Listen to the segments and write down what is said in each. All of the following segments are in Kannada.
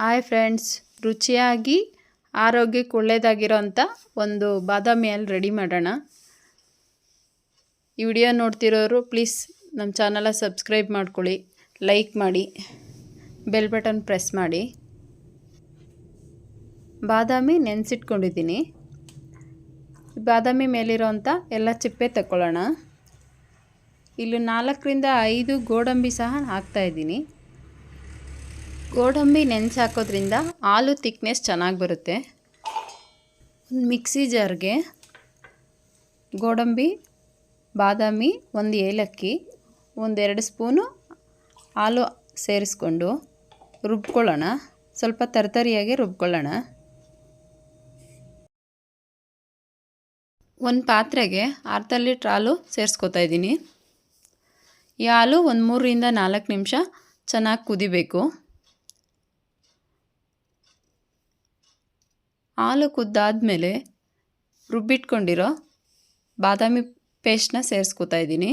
ಹಾಯ್ ಫ್ರೆಂಡ್ಸ್, ರುಚಿಯಾಗಿ ಆರೋಗ್ಯಕ್ಕೆ ಒಳ್ಳೆಯದಾಗಿರೋಂಥ ಒಂದು ಬಾದಾಮಿ ಹಾಲು ರೆಡಿ ಮಾಡೋಣ. ಈ ವಿಡಿಯೋ ನೋಡ್ತಿರೋರು ಪ್ಲೀಸ್ ನಮ್ಮ ಚಾನಲ ಸಬ್ಸ್ಕ್ರೈಬ್ ಮಾಡ್ಕೊಳ್ಳಿ, ಲೈಕ್ ಮಾಡಿ, ಬೆಲ್ ಬಟನ್ ಪ್ರೆಸ್ ಮಾಡಿ. ಬಾದಾಮಿ ನೆನೆಸಿಟ್ಕೊಂಡಿದ್ದೀನಿ. ಬಾದಾಮಿ ಮೇಲಿರೋಂಥ ಎಲ್ಲ ಚಿಪ್ಪೆ ತಗೊಳ್ಳೋಣ ಇಲ್ಲಿ ನಾಲ್ಕರಿಂದ ಐದು ಗೋಡಂಬಿ ಸಹ ಹಾಕ್ತಾಯಿದ್ದೀನಿ ಗೋಡಂಬಿ ನೆನೆಸಿ ಹಾಕೋದ್ರಿಂದ ಹಾಲು ತಿಕ್ನೆಸ್ ಚೆನ್ನಾಗಿ ಬರುತ್ತೆ. ಒಂದು ಮಿಕ್ಸಿ ಜಾರ್ಗೆ ಗೋಡಂಬಿ, ಬಾದಾಮಿ, ಒಂದು ಏಲಕ್ಕಿ, ಒಂದೆರಡು ಸ್ಪೂನು ಹಾಲು ಸೇರಿಸ್ಕೊಂಡು ರುಬ್ಕೊಳ್ಳೋಣ. ಸ್ವಲ್ಪ ತರ್ತರಿಯಾಗಿ ರುಬ್ಕೊಳ್ಳೋಣ. ಒಂದು ಪಾತ್ರೆಗೆ ಅರ್ಧ ಲೀಟ್ರ್ ಹಾಲು ಸೇರಿಸ್ಕೊತಾ ಇದ್ದೀನಿ. ಈ ಹಾಲು ಒಂದು ಮೂರರಿಂದ ನಾಲ್ಕು ನಿಮಿಷ ಚೆನ್ನಾಗಿ ಕುದಿಬೇಕು. ಹಾಲು ಕುದ್ದಾದಮೇಲೆ ರುಬ್ಬಿಟ್ಕೊಂಡಿರೋ ಬಾದಾಮಿ ಪೇಸ್ಟ್ನ ಸೇರಿಸ್ಕೊತಾ ಇದ್ದೀನಿ.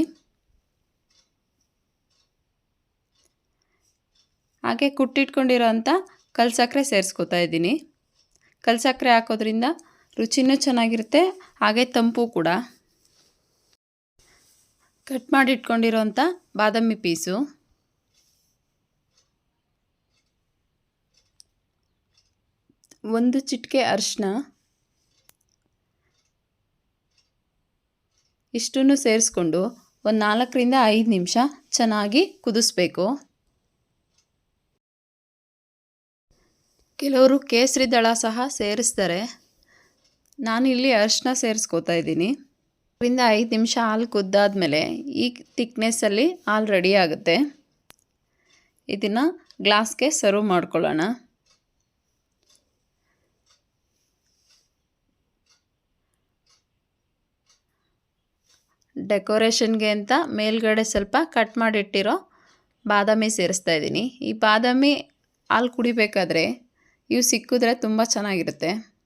ಹಾಗೆ ಕುಟ್ಟಿಟ್ಕೊಂಡಿರೋ ಅಂಥ ಕಲ್ಸಕ್ಕರೆ ಸೇರಿಸ್ಕೊತಾ ಇದ್ದೀನಿ. ಕಲ್ಸಕ್ಕರೆ ಹಾಕೋದ್ರಿಂದ ರುಚಿನೂ ಚೆನ್ನಾಗಿರುತ್ತೆ, ಹಾಗೆ ತಂಪು ಕೂಡ. ಕಟ್ ಮಾಡಿಟ್ಕೊಂಡಿರೋಂಥ ಬಾದಾಮಿ ಪೀಸು. ಒಂದು ಚಿಟಿಕೆ ಅರಿಶಿನ ಇಷ್ಟನ್ನು ಸೇರಿಸ್ಕೊಂಡು ಒಂದು ನಾಲ್ಕರಿಂದ ಐದು ನಿಮಿಷ ಚೆನ್ನಾಗಿ ಕುದಿಸ್ಬೇಕು. ಕೆಲವರು ಕೇಸರಿ ದಳ ಸಹ ಸೇರಿಸ್ತಾರೆ. ನಾನು ಇಲ್ಲಿ ಅರಿಶಿನ ಸೇರಿಸ್ಕೋತಾ ಇದ್ದೀನಿ. ಅದರಿಂದ ಐದು ನಿಮಿಷ ಹಾಲು ಕುದ್ದಾದಮೇಲೆ ಈ ತಿಕ್ನೆಸ್ಸಲ್ಲಿ ಹಾಲು ರೆಡಿ ಆಗುತ್ತೆ. ಇದನ್ನು ಗ್ಲಾಸ್ಗೆ ಸರ್ವ್ ಮಾಡ್ಕೊಳ್ಳೋಣ. ಡೆಕೋರೇಷನ್ಗೆ ಅಂತ ಮೇಲ್ಗಡೆ ಸ್ವಲ್ಪ ಕಟ್ ಮಾಡಿಟ್ಟಿರೋ ಬಾದಾಮಿ ಸೇರಿಸ್ತಾ ಇದ್ದೀನಿ. ಈ ಬಾದಾಮಿ ಹಾಲು ಕುಡಿಬೇಕಾದ್ರೆ ಇವು ಸಿಕ್ಕಿದ್ರೆ ತುಂಬ ಚೆನ್ನಾಗಿರುತ್ತೆ.